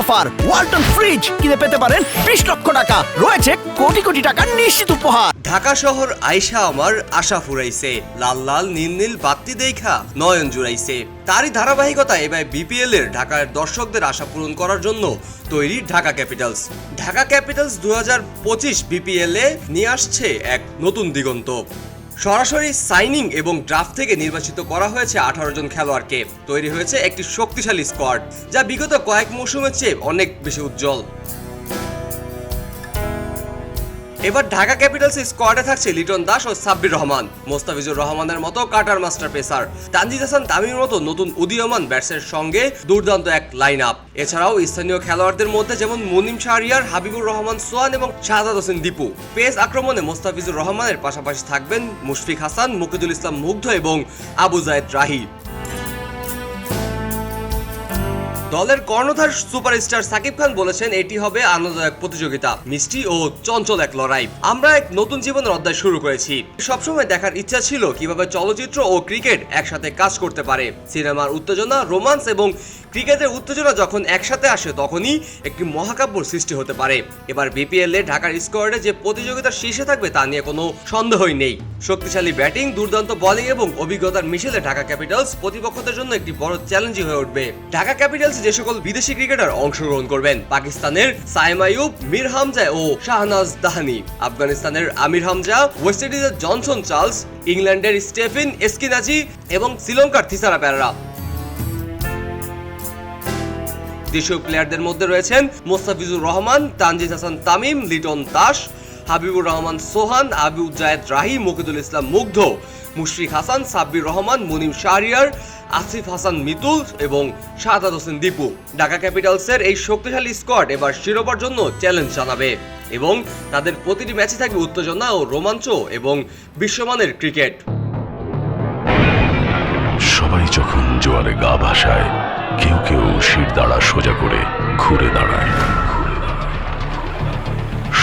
Offer. Walton fridge কিনে পেতে পারেন বিশ লক্ষ টাকা। রয়েছে কোটি কোটি টাকার নিশ্চিত উপহার। ঢাকা শহর আইসা আমার আশা ফুরাইছে। লাল লাল, নীল নীল বাত্তি দেখা নয়ন জুড়াইছে। তারই ধারাবাহিকতা এবার বিপিএল এর ঢাকার দর্শকদের আশা পূরণ করার জন্য তৈরি ঢাকা ক্যাপিটালস। ঢাকা ক্যাপিটালস দু হাজার পঁচিশ বিপিএল এ নিয়ে আসছে এক নতুন দিগন্ত। সরাসরি সাইনিং এবং ড্রাফট থেকে নির্বাচিত করা হয়েছে আঠারো জন খেলোয়াড়কে। তৈরি হয়েছে একটি শক্তিশালী স্কোয়াড যা বিগত কয়েক মৌসুমের চেয়ে অনেক বেশি উজ্জ্বল। এবার ঢাকা ক্যাপিটালস স্কোয়াডে থাকছে লিটন দাস ও সাব্বির রহমান। মোস্তাফিজুর রহমানের মতো cutter master pacer Tanzid Hasan তামিমের মতো নতুন উদীয়মান ব্যাটসের সঙ্গে দুর্দান্ত এক লাইন আপ এছাড়াও স্থানীয় খেলোয়াড়দের মধ্যে যেমন মুনিম শাহরিয়ার, হাবিবুর রহমান সোয়ান এবং শাহাদাত হোসেন দীপু। পেস আক্রমণে মোস্তাফিজুর রহমানের পাশাপাশি থাকবেন মুশফিক হাসান মুকিদুল ইসলাম মুগ্ধ এবং আবু জায়েদ রাহি। দলের কর্ণধার সুপারস্টার সাকিব খান বলেছেন, এটি হবে আনন্দদায়ক প্রতিযোগিতা, মিষ্টি ও চঞ্চল এক লড়াই। আমরা এক নতুন জীবনের অধ্যায় শুরু করেছি। সবসময় দেখার ইচ্ছা ছিল কীভাবে চলচ্চিত্র ও ক্রিকেট একসাথে কাজ করতে পারে। সিনেমার উত্তেজনা, রোমান্স এবং ক্রিকেটের উত্তেজনা যখন একসাথে আসে, তখনই একটি মহাকাব্য সৃষ্টি হতে পারে। এবার বিপিএল এ ঢাকার স্কোয়াডে যে প্রতিযোগিতার শীর্ষে থাকবে, তা নিয়ে কোনো সন্দেহই নেই। শক্তিশালী ব্যাটিং, দুর্দান্ত বোলিং এবং অভিজ্ঞতার মিশেলে ঢাকা ক্যাপিটালস প্রতিপক্ষদের জন্য একটি বড় চ্যালেঞ্জই হয়ে উঠবে। ঢাকা ক্যাপিটালস যে সকল বিদেশি ক্রিকেটার অংশগ্রহণ করবেন, পাকিস্তানের সাইম আইয়ুব, মীর হামজা ও শাহনাজ দাহানি। আফগানিস্তানের আমির হামজা, ওয়েস্ট ইন্ডিজের জনসন চার্লস, ইংল্যান্ডের স্টেফিন এসকিনাজি এবং শ্রীলঙ্কার থিসারা প্যারা দেশীয় প্লেয়ারদের মধ্যে রয়েছেন মোস্তাফিজুর রহমান, তানজিদ হাসান তামিম, লিটন দাস হাবিবুর রহমান সোহান আবিউ জায়েদ রাহি মুকিদুল ইসলাম মুগ্ধ। মুশফিক হাসান, সাব্বির রহমান, মুনিম শাহরিয়ার, আসিফ হাসান মিতুল এবং শাহাদ হোসেন দীপু। ঢাকা ক্যাপিটালসের এই শক্তিশালী স্কোয়াড এবার শিরোপার জন্য চ্যালেঞ্জ জানাবে এবং তাদের প্রতিটি ম্যাচে থাকবে উত্তেজনা ও রোমাঞ্চ এবং বিশ্বমানের ক্রিকেট। সবাই যখন জোয়ারে গা ভাসায়, কেউ কেউ শির দাঁড়া সোজা করে ঘুরে দাঁড়ায়।